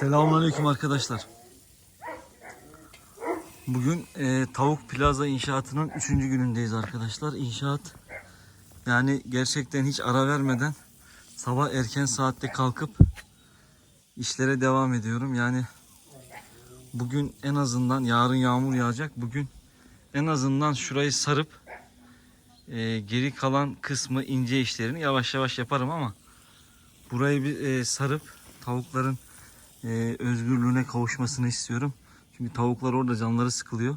Selamünaleyküm arkadaşlar. Bugün e, Tavuk Plaza inşaatının 3. günündeyiz arkadaşlar. İnşaat yani gerçekten hiç ara vermeden sabah erken saatte kalkıp işlere devam ediyorum. Yani bugün en azından yarın yağmur yağacak. Bugün en azından şurayı sarıp e, geri kalan kısmı ince işlerini yavaş yavaş yaparım ama burayı bir e, sarıp tavukların e, özgürlüğüne kavuşmasını istiyorum. Çünkü tavuklar orada canları sıkılıyor.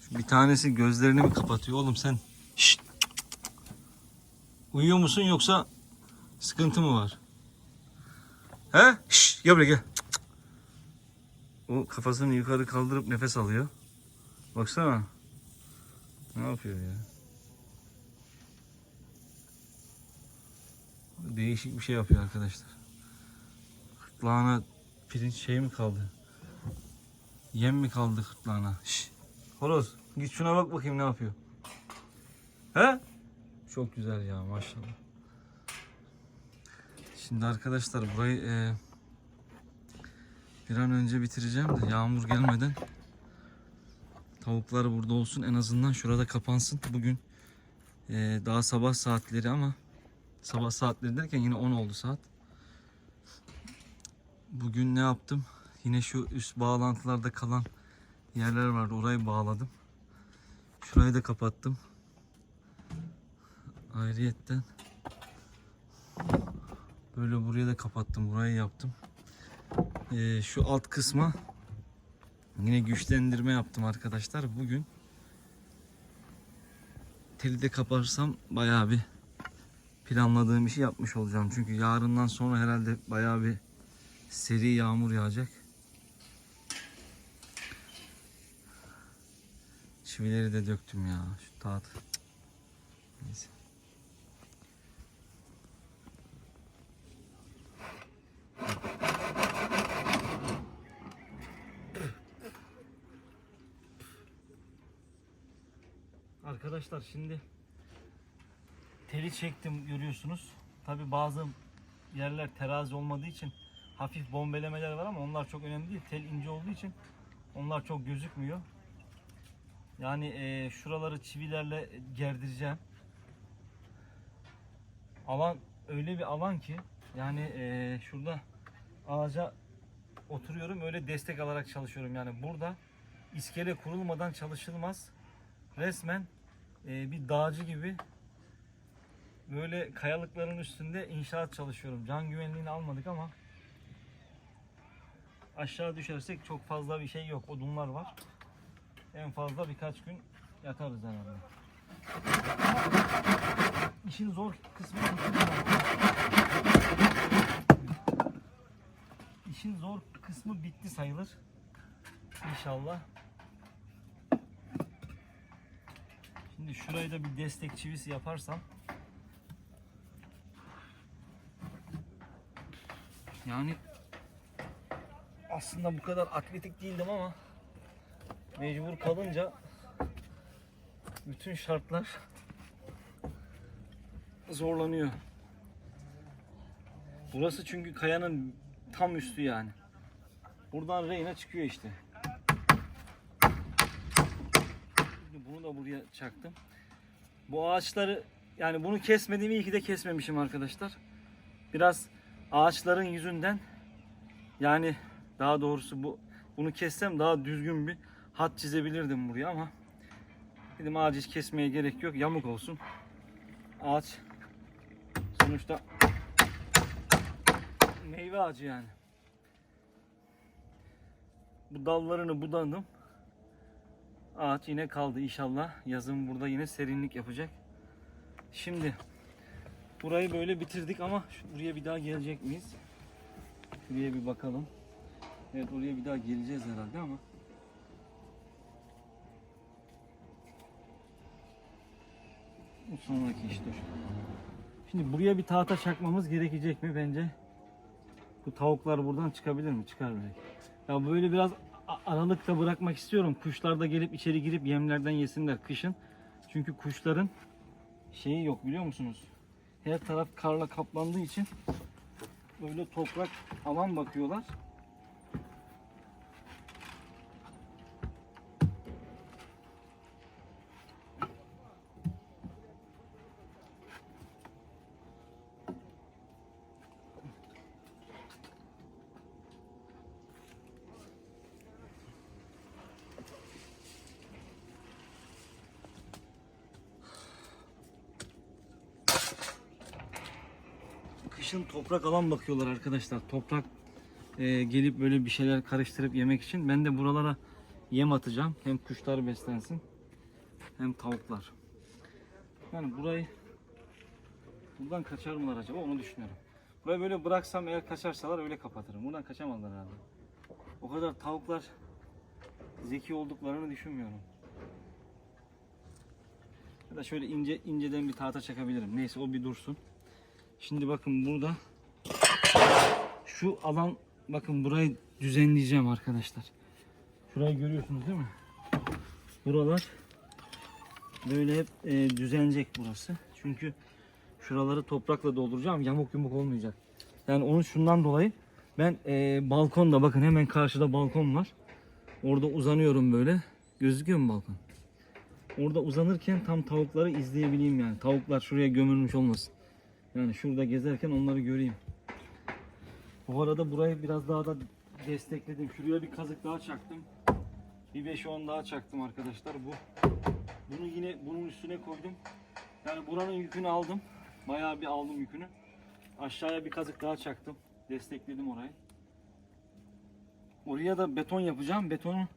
Şu Bir tanesi gözlerini mi kapatıyor oğlum sen? Şşt! Uyuyor musun yoksa sıkıntı mı var? He? Şşt! Gel buraya gel. O kafasını yukarı kaldırıp nefes alıyor. Baksana. Ne yapıyor ya? Değişik bir şey yapıyor arkadaşlar. Gırtlağına pirinç şey mi kaldı? Yem mi kaldı gırtlağına? Şş. Horoz git şuna bak bakayım ne yapıyor. He? Çok güzel ya maşallah. Şimdi arkadaşlar burayı e, bir an önce bitireceğim de yağmur gelmeden tavuklar burada olsun en azından şurada kapansın. Bugün e, daha sabah saatleri ama sabah saatleri derken yine 10 oldu saat. Bugün ne yaptım? Yine şu üst bağlantılarda kalan yerler vardı. Orayı bağladım. Şurayı da kapattım. Ayrıyetten böyle buraya da kapattım. Burayı yaptım. Ee, şu alt kısma yine güçlendirme yaptım arkadaşlar. Bugün teli de kaparsam bayağı bir planladığım işi yapmış olacağım. Çünkü yarından sonra herhalde bayağı bir seri yağmur yağacak. Çivileri de döktüm ya. Şu taht. Neyse. Arkadaşlar şimdi teli çektim görüyorsunuz. Tabi bazı yerler terazi olmadığı için hafif bombelemeler var ama onlar çok önemli değil. Tel ince olduğu için onlar çok gözükmüyor. Yani eee, şuraları çivilerle gerdireceğim. Alan öyle bir alan ki yani eee, şurada ağaca oturuyorum öyle destek alarak çalışıyorum. Yani burada iskele kurulmadan çalışılmaz. Resmen eee, bir dağcı gibi böyle kayalıkların üstünde inşaat çalışıyorum. Can güvenliğini almadık ama aşağı düşersek çok fazla bir şey yok. Odunlar var. En fazla birkaç gün yatarız herhalde. İşin zor kısmı İşin zor kısmı bitti sayılır. İnşallah. Şimdi şurayı da bir destek çivisi yaparsam Yani aslında bu kadar atletik değildim ama mecbur kalınca bütün şartlar zorlanıyor. Burası çünkü kayanın tam üstü yani. Buradan reyna çıkıyor işte. Bunu da buraya çaktım. Bu ağaçları yani bunu kesmediğimi iyi ki de kesmemişim arkadaşlar. Biraz ağaçların yüzünden yani daha doğrusu bu bunu kessem daha düzgün bir hat çizebilirdim buraya ama dedim ağacı hiç kesmeye gerek yok yamuk olsun. Ağaç sonuçta meyve ağacı yani. Bu dallarını budadım ağaç yine kaldı inşallah. Yazın burada yine serinlik yapacak. Şimdi Burayı böyle bitirdik ama buraya bir daha gelecek miyiz? Şuraya bir bakalım. Evet oraya bir daha geleceğiz herhalde ama. Bu sonraki iş dur. Şimdi buraya bir tahta çakmamız gerekecek mi bence? Bu tavuklar buradan çıkabilir mi? Çıkar belki. Ya böyle biraz aralıkta bırakmak istiyorum. Kuşlar da gelip içeri girip yemlerden yesinler kışın. Çünkü kuşların şeyi yok biliyor musunuz? Her taraf karla kaplandığı için böyle toprak alan bakıyorlar. Kışın toprak alan bakıyorlar arkadaşlar. Toprak e, gelip böyle bir şeyler karıştırıp yemek için. Ben de buralara yem atacağım. Hem kuşlar beslensin hem tavuklar. Yani burayı buradan kaçar mılar acaba onu düşünüyorum. Burayı böyle bıraksam eğer kaçarsalar öyle kapatırım. Buradan kaçamazlar herhalde. O kadar tavuklar zeki olduklarını düşünmüyorum. Ya da şöyle ince inceden bir tahta çakabilirim. Neyse o bir dursun. Şimdi bakın burada şu alan bakın burayı düzenleyeceğim arkadaşlar. Şurayı görüyorsunuz değil mi? Buralar böyle hep e, düzenecek burası. Çünkü şuraları toprakla dolduracağım. Yamuk yumuk olmayacak. Yani onun şundan dolayı ben e, balkonda bakın hemen karşıda balkon var. Orada uzanıyorum böyle. Gözüküyor mu balkon? Orada uzanırken tam tavukları izleyebileyim yani. Tavuklar şuraya gömülmüş olmasın. Yani şurada gezerken onları göreyim. Bu arada burayı biraz daha da destekledim. Şuraya bir kazık daha çaktım. Bir 5-10 daha çaktım arkadaşlar. Bu bunu yine bunun üstüne koydum. Yani buranın yükünü aldım. Bayağı bir aldım yükünü. Aşağıya bir kazık daha çaktım. Destekledim orayı. Oraya da beton yapacağım. Betonu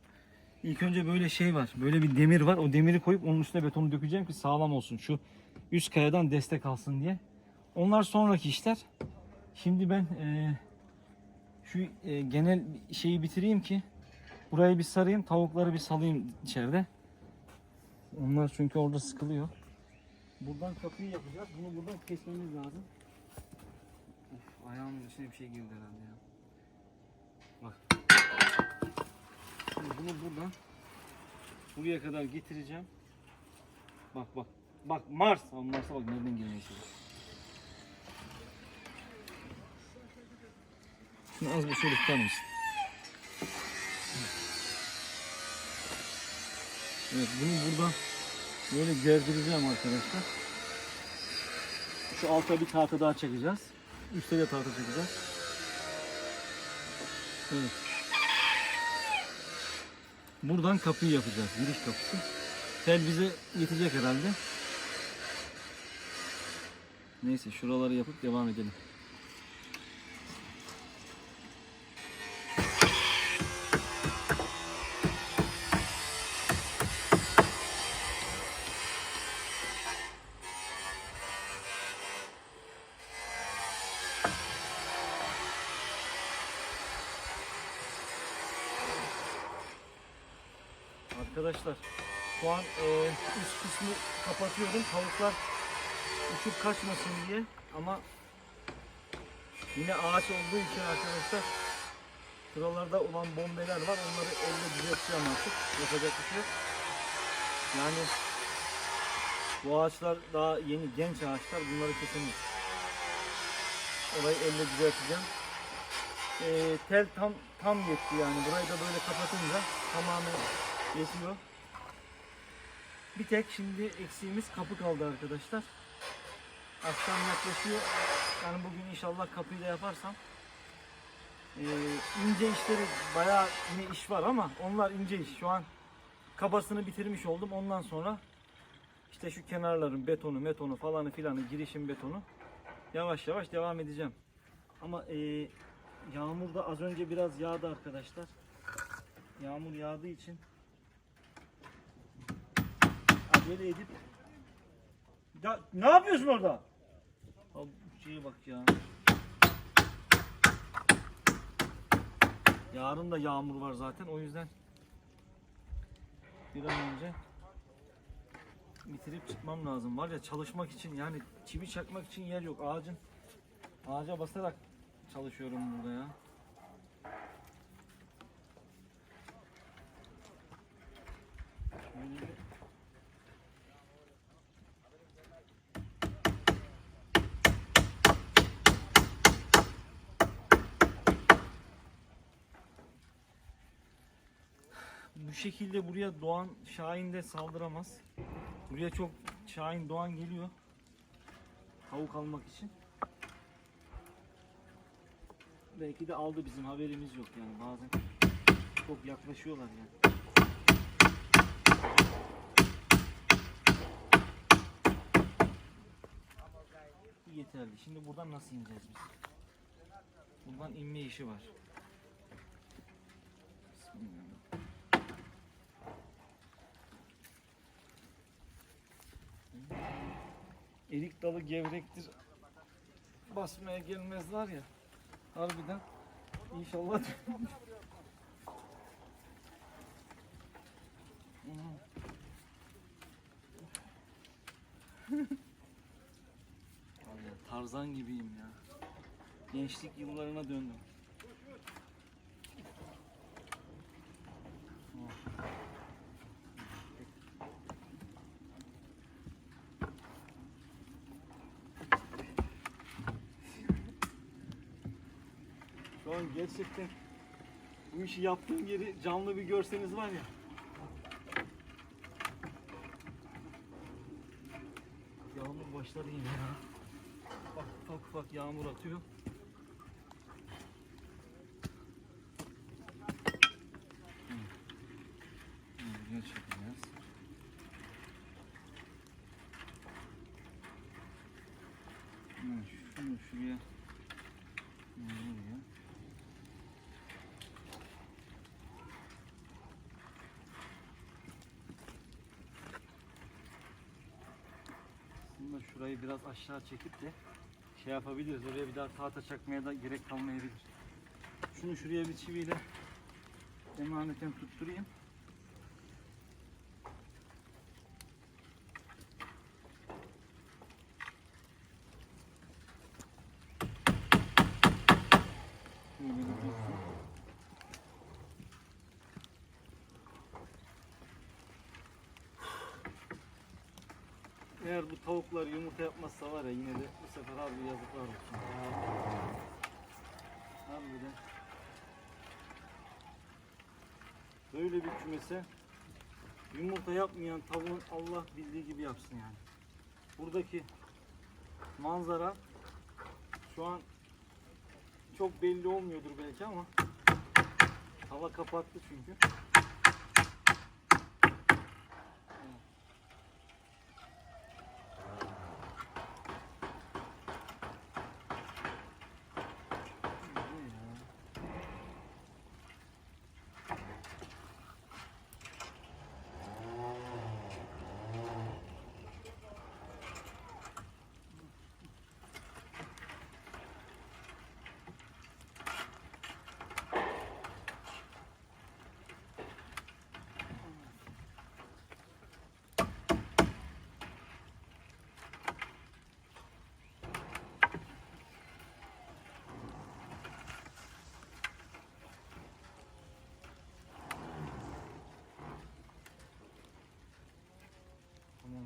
ilk önce böyle şey var. Böyle bir demir var. O demiri koyup onun üstüne betonu dökeceğim ki sağlam olsun. Şu üst kayadan destek alsın diye. Onlar sonraki işler. Şimdi ben eee, şu eee, genel şeyi bitireyim ki burayı bir sarayım, tavukları bir salayım içeride. Onlar çünkü orada sıkılıyor. Buradan kapıyı yapacağız. Bunu buradan kesmemiz lazım. Of, ayağımın içine bir şey girdi herhalde ya. Bak. Şimdi bunu buradan buraya kadar getireceğim. Bak bak. Bak Mars. Mars'a bak nereden girmeye çalışıyor. Şunu az bir şöyle tutar? Evet bunu burada böyle gerdireceğim arkadaşlar. Şu alta bir tahta daha çekeceğiz. Üste de tahta çekeceğiz. Evet. Buradan kapıyı yapacağız. Giriş kapısı. Tel bize yetecek herhalde. Neyse şuraları yapıp devam edelim. Arkadaşlar şu an e, üst kısmı kapatıyorum. Tavuklar uçup kaçmasın diye ama yine ağaç olduğu için arkadaşlar şuralarda olan bombeler var. Onları elle düzelteceğim artık. Yapacak bir şey yok. Yani bu ağaçlar daha yeni genç ağaçlar. Bunları kesemeyiz. Orayı elle düzelteceğim. E, tel tam tam yetti yani. Burayı da böyle kapatınca tamamen yetiyor. Bir tek şimdi eksiğimiz kapı kaldı arkadaşlar. Akşam yaklaşıyor. Yani bugün inşallah kapıyı da yaparsam ee, ince işleri bayağı yine iş var ama onlar ince iş. Şu an kabasını bitirmiş oldum. Ondan sonra işte şu kenarların betonu, metonu falanı filanı, girişim betonu yavaş yavaş devam edeceğim. Ama ee, yağmur da az önce biraz yağdı arkadaşlar. Yağmur yağdığı için acele edip ya, ne yapıyorsun orada? Abi şeye bak ya. Yarın da yağmur var zaten o yüzden bir an önce bitirip çıkmam lazım. Var ya çalışmak için yani çivi çakmak için yer yok. Ağacın ağaca basarak çalışıyorum burada ya. Şöyle şekilde buraya Doğan Şahin de saldıramaz. Buraya çok Şahin Doğan geliyor. Tavuk almak için. Belki de aldı bizim haberimiz yok yani bazen çok yaklaşıyorlar yani. Yeterli. Şimdi buradan nasıl ineceğiz biz? Buradan inme işi var. Erik dalı gevrektir. Basmaya gelmezler ya. Harbiden. İnşallah. Tarzan gibiyim ya. Gençlik yıllarına döndüm. An gerçekten bu işi yaptığım yeri canlı bir görseniz var ya. Yağmur başladı yine ya. Bak ufak ufak yağmur atıyor. Hı. Hı, Gerçekten yaz. Hı, Şunu şuraya Bunu buraya. Şurayı biraz aşağı çekip de şey yapabiliriz. Oraya bir daha tahta çakmaya da gerek kalmayabilir. Şunu şuraya bir çiviyle emaneten tutturayım. Şöyle bir dursun. Eğer bu tavuklar yumurta yapmazsa var ya yine de bu sefer harbi yazıklar olsun. Harbiden. Böyle bir kümese yumurta yapmayan tavuğun Allah bildiği gibi yapsın yani. Buradaki manzara şu an çok belli olmuyordur belki ama hava kapattı çünkü. Bu ne ya? Tamam.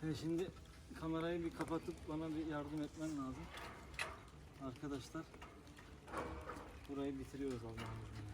Sen şimdi kamerayı bir kapatıp bana bir yardım etmen lazım. Arkadaşlar burayı bitiriyoruz Allah'ın izniyle.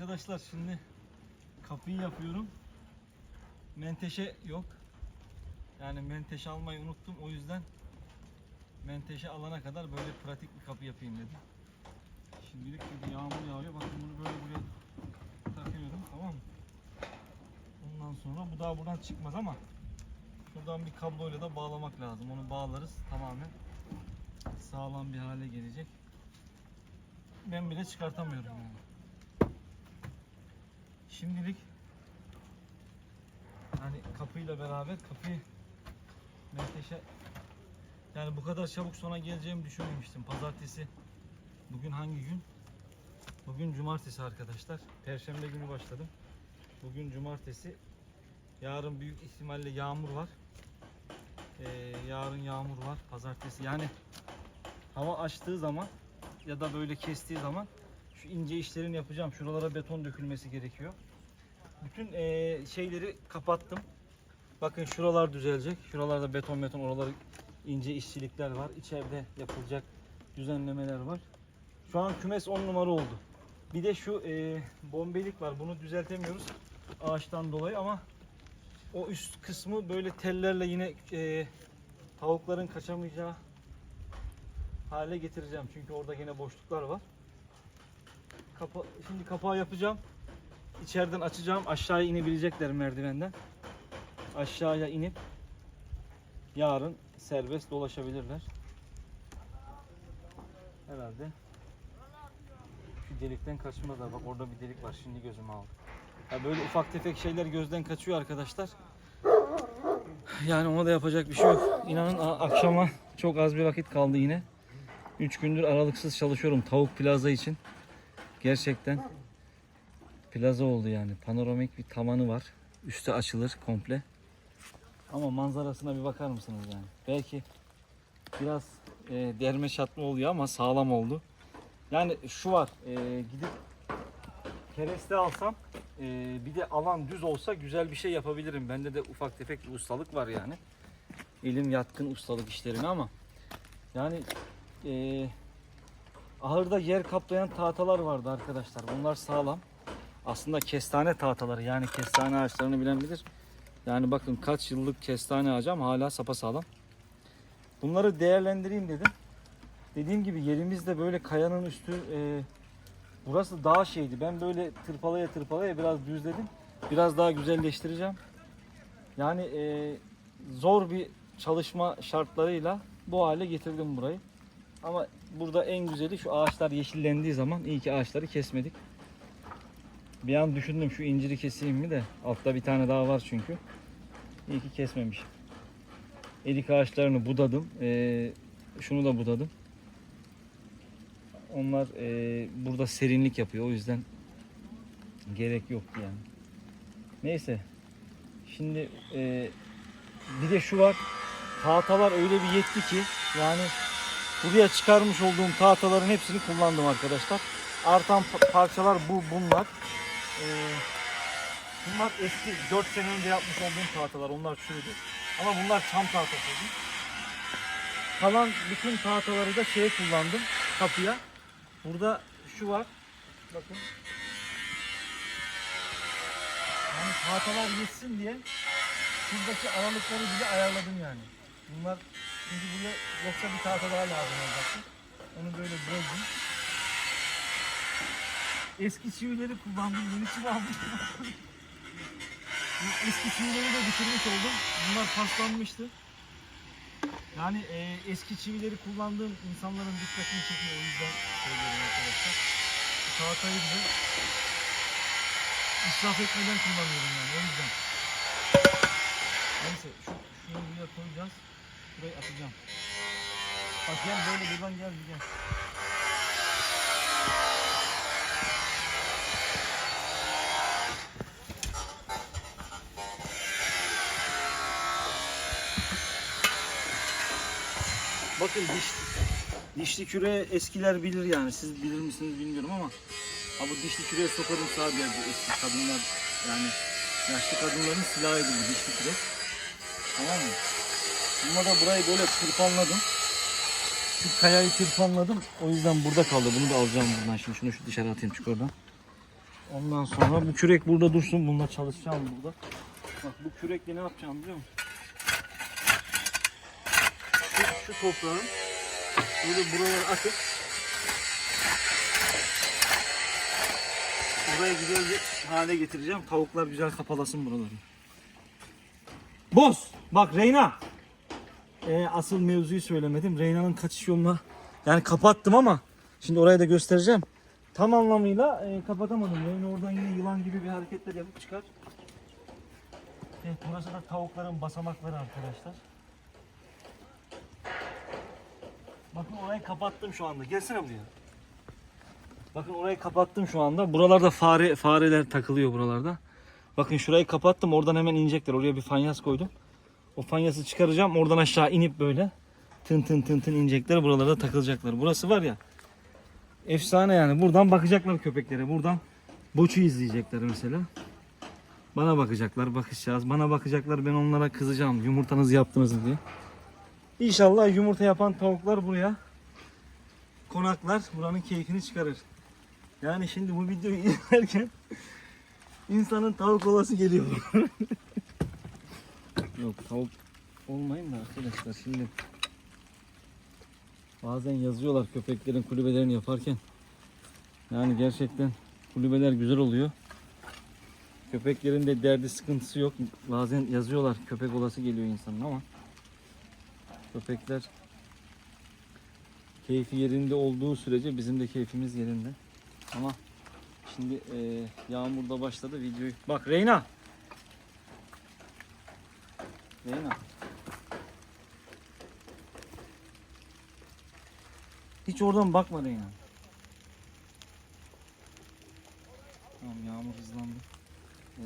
Arkadaşlar şimdi kapıyı yapıyorum. Menteşe yok. Yani menteşe almayı unuttum. O yüzden menteşe alana kadar böyle pratik bir kapı yapayım dedim. Şimdilik bir yağmur yağıyor. Bakın bunu böyle buraya takıyorum. Tamam mı? Ondan sonra bu daha buradan çıkmaz ama şuradan bir kabloyla da bağlamak lazım. Onu bağlarız tamamen sağlam bir hale gelecek. Ben bile çıkartamıyorum yani. Şimdilik hani kapıyla beraber kapıyı menteşe yani bu kadar çabuk sona geleceğimi düşünmemiştim. Pazartesi bugün hangi gün? Bugün cumartesi arkadaşlar. Perşembe günü başladım. Bugün cumartesi. Yarın büyük ihtimalle yağmur var. Ee, yarın yağmur var. Pazartesi yani hava açtığı zaman ya da böyle kestiği zaman şu ince işlerini yapacağım. Şuralara beton dökülmesi gerekiyor. Bütün eee, şeyleri kapattım. Bakın şuralar düzelecek. Şuralarda beton beton oraları ince işçilikler var. İçeride yapılacak düzenlemeler var. Şu an kümes 10 numara oldu. Bir de şu eee, bombelik var. Bunu düzeltemiyoruz ağaçtan dolayı ama o üst kısmı böyle tellerle yine eee, tavukların kaçamayacağı hale getireceğim. Çünkü orada yine boşluklar var. Kapa şimdi kapağı yapacağım. İçeriden açacağım. Aşağıya inebilecekler merdivenden. Aşağıya inip yarın serbest dolaşabilirler. Herhalde şu delikten kaçmazlar. Bak orada bir delik var. Şimdi gözüme aldı. Ya böyle ufak tefek şeyler gözden kaçıyor arkadaşlar. Yani ona da yapacak bir şey yok. İnanın akşama çok az bir vakit kaldı yine. 3 gündür aralıksız çalışıyorum tavuk plaza için. Gerçekten plaza oldu yani. Panoramik bir tavanı var. Üstü açılır komple. Ama manzarasına bir bakar mısınız yani? Belki biraz e, derme çatma oluyor ama sağlam oldu. Yani şu var. e, gidip kereste alsam e, bir de alan düz olsa güzel bir şey yapabilirim. Bende de ufak tefek bir ustalık var yani. Elim yatkın ustalık işlerine ama yani e, ahırda yer kaplayan tahtalar vardı arkadaşlar. Bunlar sağlam. Aslında kestane tahtaları yani kestane ağaçlarını bilen bilir. Yani bakın kaç yıllık kestane ağacı ama hala sapasağlam. Bunları değerlendireyim dedim. Dediğim gibi yerimiz de böyle kayanın üstü e, burası daha şeydi. Ben böyle tırpalaya tırpalaya biraz düzledim. Biraz daha güzelleştireceğim. Yani e, zor bir çalışma şartlarıyla bu hale getirdim burayı. Ama burada en güzeli şu ağaçlar yeşillendiği zaman iyi ki ağaçları kesmedik. Bir an düşündüm şu inciri keseyim mi de altta bir tane daha var çünkü. İyi ki kesmemişim. Erik ağaçlarını budadım. Ee, şunu da budadım. Onlar ee, burada serinlik yapıyor. O yüzden gerek yoktu yani. Neyse. Şimdi ee, bir de şu var. Tahtalar öyle bir yetti ki yani buraya çıkarmış olduğum tahtaların hepsini kullandım arkadaşlar. Artan pa- parçalar bu bunlar. Ee, bunlar eski 4 sene önce yapmış olduğum tahtalar. Onlar çürüdü. Ama bunlar çam tahtasıydı. Kalan bütün tahtaları da şeye kullandım. Kapıya. Burada şu var. Bakın. Yani tahtalar yetsin diye şuradaki aralıkları bile ayarladım yani. Bunlar çünkü buraya yoksa bir tahta daha lazım olacaktı. Onu böyle böldüm. Eski çivileri kullandım, yeni çivi aldım. Eski çivileri de bitirmiş oldum. Bunlar paslanmıştı. Yani e, eski çivileri kullandığım insanların dikkatini çekiyor. O yüzden söylüyorum arkadaşlar. Bu tahtayı bile israf etmeden kullanıyorum yani. O yüzden. Neyse şu, şunu buraya koyacağız. Burayı atacağım. Bak gel böyle buradan gel gel. Bakın diş, dişli küre eskiler bilir yani. Siz bilir misiniz bilmiyorum ama ha bu dişli küreye sokarım sadece bu eski kadınlar yani yaşlı kadınların silahıydı bu dişli küre. Tamam mı? Bununla da burayı böyle tırpanladım. Şu kayayı tırpanladım. O yüzden burada kaldı. Bunu da alacağım buradan. Şimdi şunu şu dışarı atayım çık oradan. Ondan sonra bu kürek burada dursun. Bununla çalışacağım burada. Bak bu kürekle ne yapacağım biliyor musun? Şu, toprağın böyle buraları atıp buraya güzel bir hale getireceğim. Tavuklar güzel kapalasın buraları. Boz! Bak Reyna! Ee, asıl mevzuyu söylemedim. Reyna'nın kaçış yoluna yani kapattım ama şimdi orayı da göstereceğim. Tam anlamıyla e, kapatamadım. Reyna oradan yine yılan gibi bir hareketler yapıp çıkar. Evet, burası da tavukların basamakları arkadaşlar. Bakın orayı kapattım şu anda. Gelsene buraya. Bakın orayı kapattım şu anda. Buralarda fare fareler takılıyor buralarda. Bakın şurayı kapattım. Oradan hemen inecekler. Oraya bir fanyas koydum. O fanyası çıkaracağım. Oradan aşağı inip böyle tın tın tın tın inecekler. Buralarda takılacaklar. Burası var ya efsane yani. Buradan bakacaklar köpeklere. Buradan boçu izleyecekler mesela. Bana bakacaklar, bakışacağız. Bana bakacaklar, ben onlara kızacağım. Yumurtanızı yaptınız mı diye. İnşallah yumurta yapan tavuklar buraya konaklar, buranın keyfini çıkarır. Yani şimdi bu videoyu izlerken insanın tavuk olası geliyor. Yok tavuk olmayın da arkadaşlar şimdi bazen yazıyorlar köpeklerin kulübelerini yaparken. Yani gerçekten kulübeler güzel oluyor. Köpeklerin de derdi sıkıntısı yok. Bazen yazıyorlar köpek olası geliyor insanın ama köpekler keyfi yerinde olduğu sürece bizim de keyfimiz yerinde. Ama şimdi e, yağmur da başladı videoyu. Bak Reyna. Reyna. Hiç oradan bakma Reyna. Tamam yağmur hızlandı. Ee,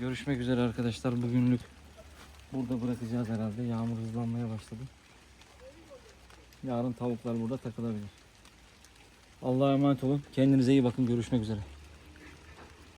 görüşmek üzere arkadaşlar. Bugünlük burada bırakacağız herhalde. Yağmur hızlanmaya başladı. Yarın tavuklar burada takılabilir. Allah'a emanet olun. Kendinize iyi bakın. Görüşmek üzere.